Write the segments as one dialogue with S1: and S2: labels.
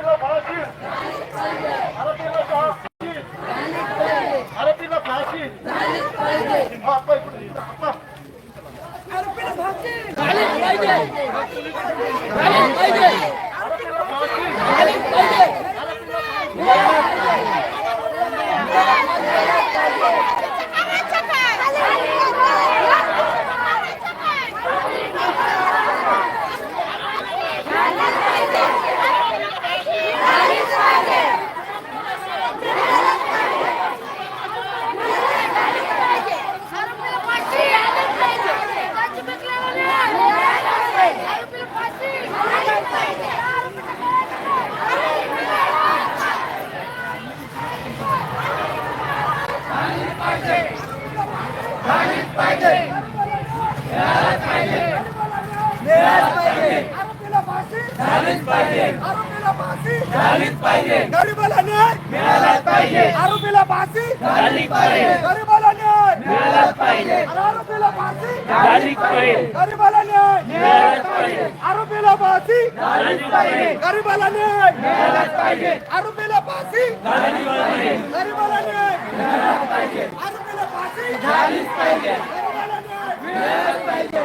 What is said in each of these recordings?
S1: आरोपीला फाशी आरोपीला फाशी हा, पाय पुढे. हा. आरोपीला फाशी
S2: आरोपीला फाशी झालीच पाहिजे आरोपीला फाशी झालीच पाहिजे गरीबाला न्याय मिळालाच पाहिजे आरोपीला फाशी? झाली पाहिजे. गरीबाला न्याय. मिळालाच पाहिजे. आरोपीला फाशी? झाली पाहिजे. गरीबाला न्याय. मिळालाच पाहिजे. आरोपीला फाशी? झालीच पाहिजे. गरीबाला न्याय. मिळालाच पाहिजे. आरोपीला फाशी? झाली पाहिजे. गरीबाला न्याय. मिळालाच पाहिजे. आरोपीला फाशी झालीच पाहिजे. गरीबाला न्याय. मिळालाच पाहिजे.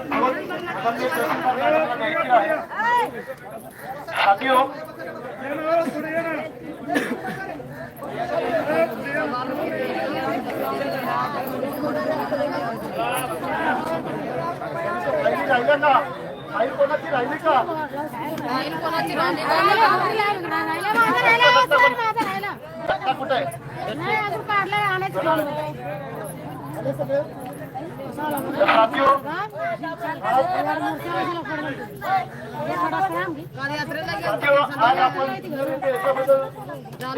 S1: असताना बाजूला कोर्ट आहे त्याचा कोर्टला डिस्टर्ब नाही करायचं सगळ्यांनी सगळ्यांनी बसले सगळ्यांनी बसा. बसा सगळ्यांनी. बसा, खाली बसा. सगळ्यांनी बसा. सगळ्यांनी पेशंटला मॅडमला घ्यायची आहे. साथी हो. राहिली राहिलं ना फाईल कोणाची राहिली का आता कुठे आहे साथी हो. साथी हो, आज आपण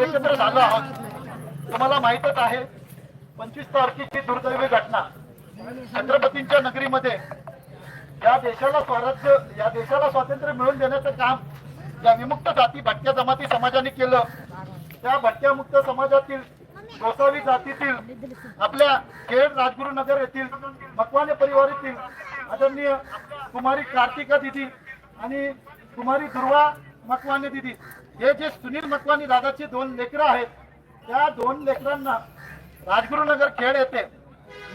S1: एकत्र झालो आहोत. तुम्हाला माहितच आहे पंचवीस तारखेची दुर्दैवी घटना. छत्रपतींच्या नगरीमध्ये या देशाला स्वराज्य या देशाला स्वातंत्र्य मिळवून देण्याचं काम या विमुक्त जाती भटक्या जमाती समाजाने केलं. त्या भटक्या मुक्त समाजातील गोसावी जातीतील आपल्या खेड राजगुरुनगर येथील मकवाने परिवारातील आदरणीय कुमारी कार्तिका दिदी आणि कुमारी दुर्वा मकवाने दिदी. हे जे सुनील मकवानी दादाचे दोन लेकरं आहेत त्या दोन लेकरांना राजगुरुनगर खेळ येते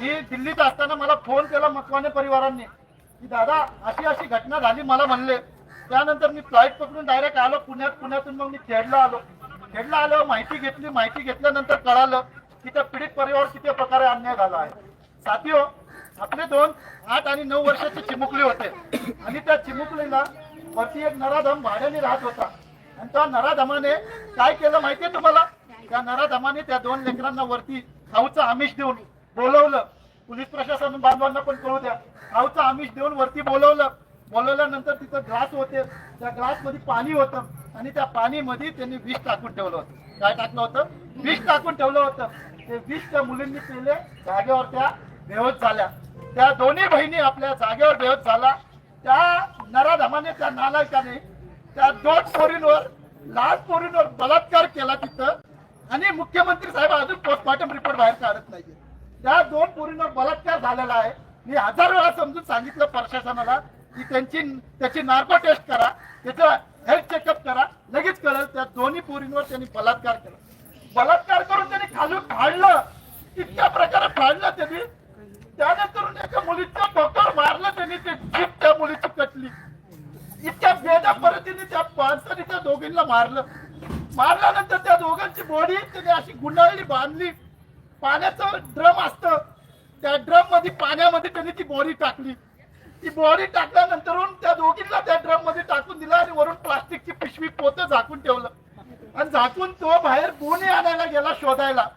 S1: मी दिल्लीत असताना मला फोन केला मकवाने परिवारांनी. की दादा अशी अशी घटना झाली मला म्हणले. त्यानंतर मी फ्लाईट पकडून डायरेक्ट आलो पुण्यात. पुण्यातून मग मी खेडला आलो. खेडला आलो माहिती घेतली. माहिती घेतल्यानंतर कळालं की त्या पीडित परिवार किती प्रकारे अन्याय झाला आहे. साथी हो आपले दोन आठ आणि नऊ वर्षाचे चिमुकले होते. आणि त्या चिमुकलीला वरती एक नराधम भाड्याने राहत होता. आणि त्या नराधमाने काय केलं माहितीये तुम्हाला? त्या नराधमाने त्या दोन लेकरांना वरती खाऊचं आमिष देऊन बोलवलं. पोलीस प्रशासन बांधवांना पण कळू द्या. खाऊचं आमिष देऊन वरती बोलवलं. बोलवल्यानंतर तिथं ग्लास होते. त्या ग्लासमध्ये पाणी होतं. आणि त्या पाणीमध्ये त्यांनी विष टाकून ठेवलं होतं. काय टाकलं होतं? विष टाकून ठेवलं होतं. ते विष त्या मुलींनी पेले. जागेवर त्या बेहोश झाल्या. त्या दोन्ही बहिणी आपल्या जागेवर बेहत झाला. त्या नराधमाने त्या नालायकाने त्या दोन पोरींवर लाल पोरींवर बलात्कार केला तिथं. आणि मुख्यमंत्री साहेब अजून पोस्टमॉर्टम रिपोर्ट बाहेर काढत नाहीये. त्या दोन पोरींवर बलात्कार झालेला आहे. मी हजार वेळा समजून सांगितलं प्रशासनाला की त्यांची त्याची नार्को टेस्ट करा त्याचं हेल्थ चेकअप करा. लगेच कळेल त्या दोन्ही पोरींवर त्यांनी बलात्कार केला. बलात्कार करून फाडलं इतक्या प्रकारे फाडलं त्यांनी. त्यानंतर एका मुलीच्या डोक्यावर मारलं त्यांनी ते जीप त्या मुलीची कटली इतक्या बेदा पद्धतीने त्या माणसाने त्या दोघींना मारलं. मारल्यानंतर त्या दोघांची बॉडी त्याने अशी गुंडाळली बांधली. पाण्याचं ड्रम असतं. त्या ड्रममध्ये पाण्यामध्ये त्यांनी ती बॉडी टाकली. ती बॉडी टाकल्यानंतर त्या दोघींना त्या ड्रममध्ये टाकून दिला आणि वरून प्लास्टिकची पिशवी पोतं झाकून ठेवलं. आणि झाकून तो बाहेर बोनी आणायला गेला शोधायला.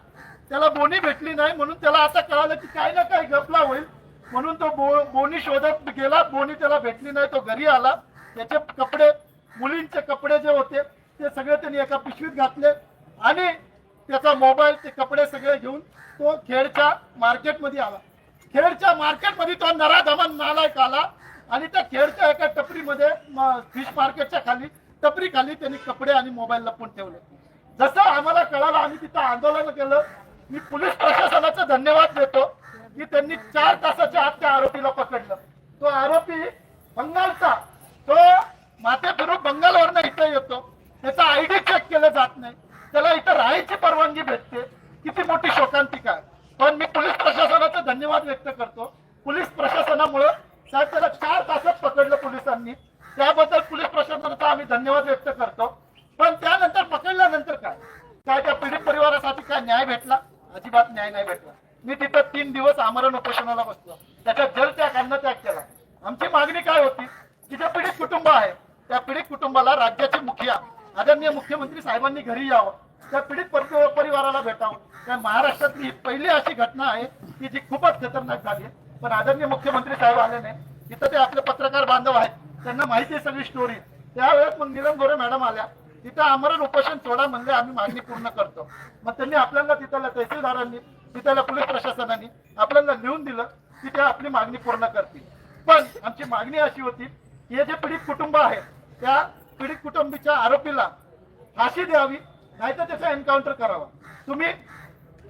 S1: त्याला बोनी भेटली नाही म्हणून त्याला आता कळालं की काही ना काही गपला होईल. म्हणून तो बो बोनी शोधत गेला. बोनी त्याला भेटली नाही तो घरी आला. त्याचे कपडे मुलींचे कपडे जे होते ते सगळे त्यांनी एका पिशवीत घातले. आणि त्याचा मोबाईल ते कपडे सगळे घेऊन तो खेडच्या मार्केटमध्ये आला. खेडच्या मार्केटमध्ये तो नराधमन नालायक आला. आणि त्या खेडच्या एका टपरीमध्ये फिश मार्केटच्या खाली टपरी खाली त्यांनी कपडे आणि मोबाईल लपून ठेवले. जसं आम्हाला कळालं आम्ही तिथं आंदोलन केलं. मी पोलीस प्रशासनाचा धन्यवाद देतो की त्यांनी चार तासाच्या आत त्या आरोपीला पकडलं. तो आरोपी बंगालचा. तो माथे फिरून बंगालवरनं इथं येतो. त्याचा आयडी चेक केलं जात नाही. त्याला इथं राहायची परवानगी भेटते. किती मोठी शोकांतिका आहे पण मी पोलीस प्रशासनाचा धन्यवाद व्यक्त करतो. पोलीस प्रशासनामुळं साहेब त्याला चार तासात पकडलं पोलिसांनी. त्याबद्दल पोलीस प्रशासनाचा आम्ही धन्यवाद व्यक्त करतो. पण त्यानंतर पकडल्यानंतर काय? काय त्या पीडित परिवारासाठी काय न्याय भेटला? अजिबात न्याय नाही भेटला. मी तिथं तीन दिवस आमरण उपोषणाला बसलो. त्याच्या जल त्यागांना त्याग केला. आमची मागणी काय होती? की जे पीडित कुटुंब आहे त्या पीडित कुटुंबाला राज्याचे मुखिया आदरणीय मुख्यमंत्री साहेबांनी घरी यावं त्या पीडित परिवाराला भेटावं. त्या महाराष्ट्रातली ही पहिली अशी घटना आहे की जी खूपच खतरनाक झाली आहे. पण आदरणीय मुख्यमंत्री साहेब आले नाही. तिथं ते आपले पत्रकार बांधव आहेत. त्यांना माहिती आहे सगळी स्टोरी त्यावेळेस मग निरम गोरे मॅडम आल्या. तिथं आमरण उपोषण सोडा म्हणले आम्ही मागणी पूर्ण करतो. मग त्यांनी आपल्याला तिथल्या तहसीलदारांनी तिथल्या पोलीस प्रशासनाने आपल्याला लिहून दिलं की ते आपली मागणी पूर्ण करतील. पण आमची मागणी अशी होती की हे जे पीडित कुटुंब आहे त्या पीडित कुटुंबीच्या आरोपीला फाशी द्यावी नाहीतर त्याचा एन्काउंटर करावा. तुम्ही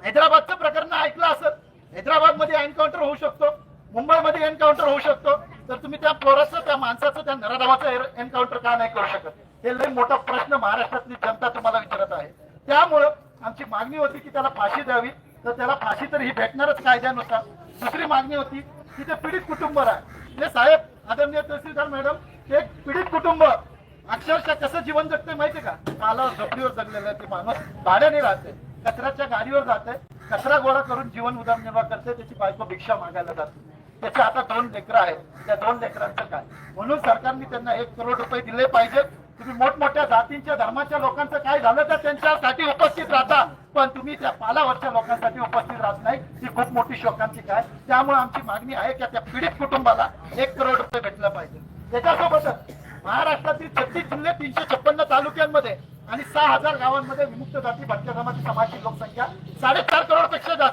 S1: हैदराबादचं प्रकरण ऐकलं असेल हैदराबादमध्ये एन्काउंटर होऊ शकतो मुंबईमध्ये एन्काउंटर होऊ शकतो. तर तुम्ही त्या पोराचं त्या माणसाचं त्या नराधावाचं एन्काउंटर का नाही करू शकत? हे लय मोठा प्रश्न महाराष्ट्रातली जनता तुम्हाला विचारत आहे. त्यामुळं आमची मागणी होती की त्याला फाशी द्यावी. तर त्याला फाशी तर ही भेटणारच कायद्यानुसार. दुसरी मागणी होती की ते पीडित कुटुंब आहे हे साहेब आदरणीय तहसीलदार मॅडम एक पीडित कुटुंब अक्षरशः कसं जीवन जगते माहितीये का? काला झोपडीवर जगलेलं आहे ते माणूस. भाड्याने राहते कचऱ्याच्या गाडीवर जाते कचरा गोळा करून जीवन उदरनिर्वाह करते त्याची बायको भिक्षा मागायला जाते. त्याचे आता दोन लेकरं आहेत. त्या दोन लेकरांचं काय? म्हणून सरकारने त्यांना एक करोड रुपये दिले पाहिजेत. तुम्ही मोठमोठ्या जातींच्या धर्माच्या लोकांचं काय झालं तर त्यांच्यासाठी उपस्थित राहता. पण तुम्ही त्या पालावरच्या लोकांसाठी उपस्थित राहत नाही. ही खूप मोठी शोकांची काय त्यामुळे आमची मागणी आहे की त्या पीडित कुटुंबाला एक करोड रुपये भेटला पाहिजे. त्याच्यासोबतच महाराष्ट्रातील छत्तीस जिल्हे तीनशे छप्पन्न तालुक्यांमध्ये आणि सहा हजार गावांमध्ये विमुक्त जाती भटक्या जमाती समाजाची लोकसंख्या साडेचार करोडपेक्षा जास्त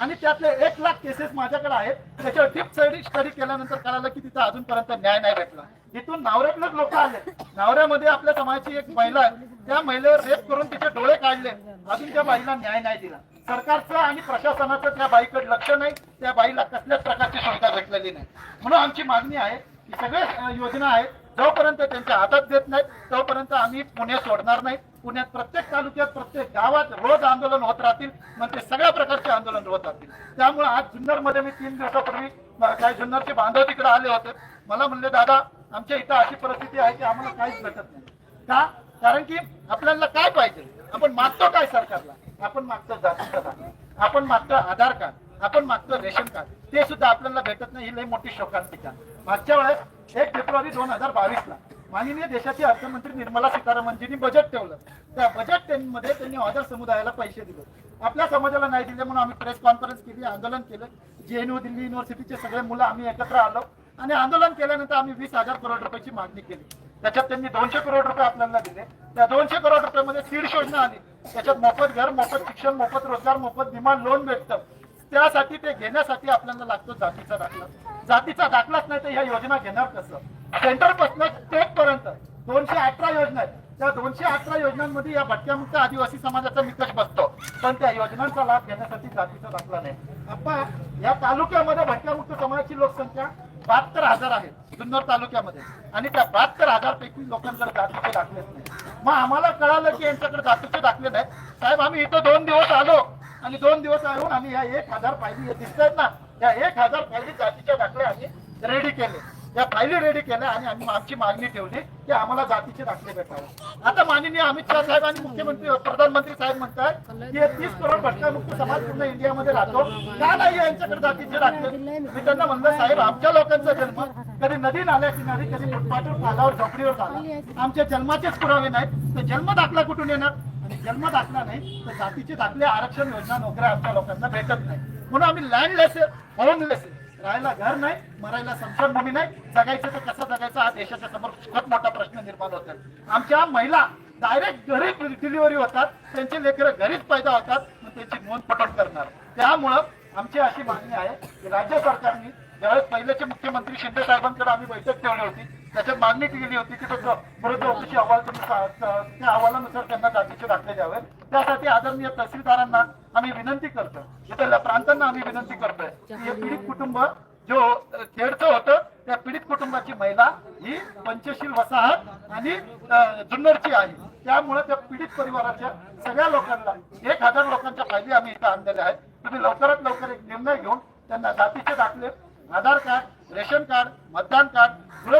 S1: आणि त्यातले एक लाख केसेस माझ्याकडे आहेत. त्याच्यावर डीप स्टडी स्टडी केल्यानंतर कळालं की तिथं अजूनपर्यंत न्याय नाही भेटला. इथून नावऱ्यातलेच लोक आले. नावऱ्यामध्ये आपल्या समाजाची एक महिला आहे. त्या महिलेवर रेप करून तिचे डोळे काढले. अजून त्या बाईला न्याय नाही दिला. सरकारचं आणि प्रशासनाचं त्या बाईकडे लक्ष नाही. त्या बाईला कसल्याच प्रकारची सुविधा भेटलेली नाही. म्हणून आमची मागणी आहे की सगळे योजना आहेत. जोपर्यंत त्यांच्या हातात देत नाहीत तोपर्यंत आम्ही पुणे सोडणार नाही. पुण्यात प्रत्येक तालुक्यात प्रत्येक गावात रोज आंदोलन होत राहतील मग ते सगळ्या प्रकारचे आंदोलन होत राहतील. त्यामुळे आज जुन्नरमध्ये मी तीन दिवसापूर्वी काही जुन्नरचे बांधव तिकडे आले होते. मला म्हणले दादा आमच्या इथं अशी परिस्थिती आहे की आम्हाला काहीच भेटत नाही. का? कारण की आपल्याला काय पाहिजे? आपण मागतो काय सरकारला? आपण मागतो जातीचा दाखला आपण मागतो आधार कार्ड. आपण मागतो रेशन कार्ड. ते सुद्धा आपल्याला भेटत नाही. ही लई मोठी शोकांतिका. मागच्या वेळेस एक फेब्रुवारी दोन हजार बावीस ला माननीय देशाची अर्थमंत्री निर्मला सीतारामनजींनी बजेट ठेवलं. त्या बजेटमध्ये त्यांनी ऑदर समुदायाला पैसे दिले. आपल्या समाजाला नाही दिले म्हणून आम्ही प्रेस कॉन्फरन्स केली आंदोलन केलं. जेएनयू दिल्ली युनिव्हर्सिटीचे सगळे मुलं आम्ही एकत्र आलो. आणि आंदोलन केल्यानंतर आम्ही वीस हजार करोड रुपयाची मागणी केली. त्याच्यात त्यांनी दोनशे करोड रुपये आपल्याला दिले. त्या दोनशे करोड रुपयामध्ये सीड योजना आली. त्याच्यात मोफत घर मोफत शिक्षण मोफत रोजगार मोफत विमा लोन भेटतं. त्यासाठी ते घेण्यासाठी आपल्याला लागतो जातीचा दाखला. जातीचा दाखलाच नाही तर ह्या योजना घेणार कसं? सेंटरपासून स्टेट पर्यंत दोनशे अठरा योजना आहेत. त्या दोनशे अठरा योजनांमध्ये या भटक्यामुक्त आदिवासी समाजाचा निकष बसतो. पण त्या योजनांचा लाभ घेण्यासाठी जातीचा दाखला नाही. अप्पा या तालुक्यामध्ये भटक्यामुक्त समाजाची लोकसंख्या बहात्तर हजार आहे जुन्नर तालुक्यामध्ये. आणि त्या बहात्तर हजार पैकी लोकांकडे जातीचे दाखलेच नाही. मग आम्हाला कळालं की यांच्याकडे जातीचे दाखले नाही साहेब आम्ही इथं दोन दिवस आलो. आणि दोन दिवस राहून आम्ही या एक हजार फायली दिसतात ना. या एक हजार फायली जातीच्या दाखले आम्ही रेडी केले. या फायली रेडी केल्या आणि आम्ही आमची मागणी ठेवली की आम्हाला जातीचे दाखले भेटावे. आता माननीय अमित शहा साहेब आणि मुख्यमंत्री प्रधानमंत्री साहेब म्हणतात की तीस करोड भटकामुक्त समाज पूर्ण इंडियामध्ये राहतो. का नाही यांच्याकडे जातीचे दाखले? मी त्यांना म्हणलं साहेब आमच्या लोकांचा जन्म कधी नदी नाल्या किनारी कधी फुटपाटवर पालावर झोपडीवर झाला. आमच्या जन्माचेच पुरावे नाहीत. तर जन्म दाखला कुठून येणार? जन्म दाखला नाही तर जातीचे दाखले आरक्षण योजना नोकऱ्या आमच्या लोकांना भेटत नाही. म्हणून आम्ही लँडलेस होमलेस राहायला घर नाही मरायला संसारभूमी नाही. जगायचं तर कसं जगायचं? हा देशाच्या समोर खूप मोठा प्रश्न निर्माण होतो आमच्या महिला डायरेक्ट घरी डिलिव्हरी होतात त्यांचे लेकरं घरीच पैदा होतात मग त्यांची नोंद पटक करणार. त्यामुळं आमची अशी मागणी आहे की राज्य सरकारने ज्यावेळेस पहिल्याचे मुख्यमंत्री शिंदे साहेबांकडे आम्ही बैठक ठेवली होती त्याच्यात मागणी केलेली होती की तो चौकशी अहवाल तुम्ही त्या अहवालानुसार त्यांना जातीचे दाखले द्यावे त्यासाठी आदरणीय तहसीलदारांना आम्ही विनंती करतो इथल्या प्रांतांना आम्ही विनंती करतोय की हे पीडित कुटुंब जो खेडचं होतं त्या पीडित कुटुंबाची महिला ही पंचशील वसाहत आणि जुन्नरची आहे त्यामुळे त्या पीडित परिवाराच्या सगळ्या लोकांना एक हजार लोकांच्या फायदे आम्ही इथं आणलेल्या आहेत. तुम्ही लवकरात लवकर एक निर्णय घेऊन त्यांना जातीचे दाखले आधार कार्ड रेशन कार्ड मतदान कार्ड